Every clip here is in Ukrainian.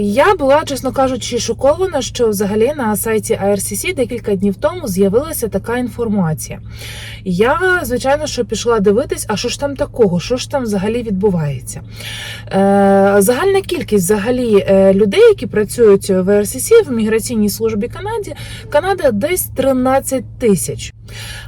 Я була, чесно кажучи, шокована, що взагалі на сайті IRCC декілька днів тому з'явилася така інформація. Я, звичайно, що пішла дивитись, а що ж там такого, що ж там взагалі відбувається. Е, Загальна кількість взагалі е, людей, які працюють в IRCC, в міграційній службі Канаді, Канада десь 13 тисяч.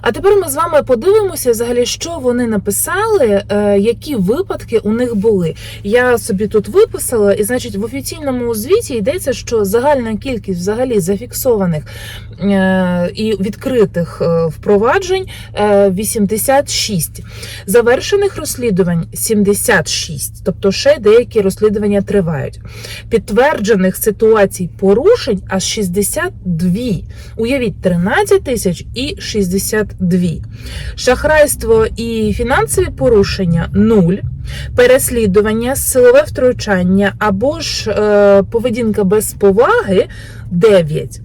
А тепер ми з вами подивимося, взагалі, що вони написали, е, які випадки у них були. Я собі тут виписала, і значить, в офіційному звіті йдеться, що загальна кількість взагалі зафіксованих е, і відкритих е, впроваджень е, 86. Завершених розслідувань 76, тобто ще деякі розслідування тривають. Підтверджених ситуацій порушень аж 62. Уявіть, 13 тисяч і 62. Шахрайство і фінансові порушення 0. Переслідування, силове втручання або ж е, поведінка без поваги 9.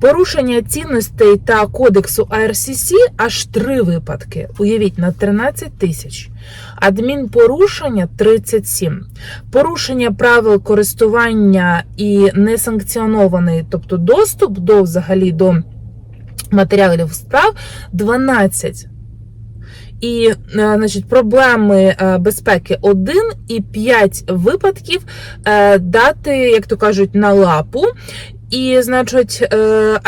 Порушення цінностей та кодексу АРСС аж 3 випадки. Уявіть, на 13 тисяч. Адмінпорушення 37. Порушення правил користування і несанкціонований, тобто доступ до взагалі до матеріалів справ 12. І, е, значить, проблеми е, безпеки 1 і 5 випадків е, дати, як то кажуть, на лапу. І, значить,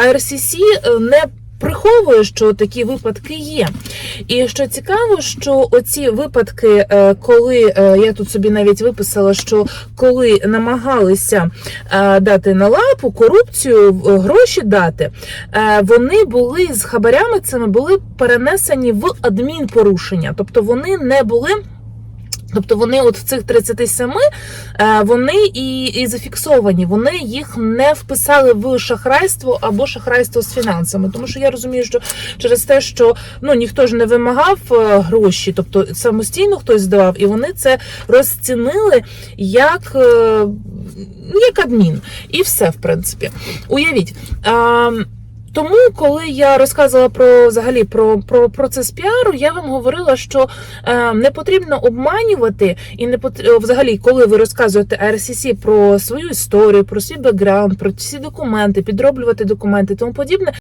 IRCC не приховує, що такі випадки є. І що цікаво, що оці випадки, е, коли е, я тут собі навіть виписала, що коли намагалися е, дати на лапу корупцію, гроші дати, вони були з хабарями цими були перенесені в адмінпорушення, тобто вони не були. Тобто вони от в цих 37 е, вони і, і зафіксовані, вони їх не вписали в шахрайство або шахрайство з фінансами. Тому що я розумію, що через те, що ну ніхто ж не вимагав е, гроші, тобто самостійно хтось здавав, і вони це розцінили як, е, як адмін. І все, в принципі. Уявіть. Тому, коли я розказувала про взагалі про, про процес піару, я вам говорила, що е, не потрібно обманювати, і не пот... е, взагалі, коли ви розказуєте RCC про свою історію, про свій бекграунд, про всі документи, підроблювати документи, тому подібне.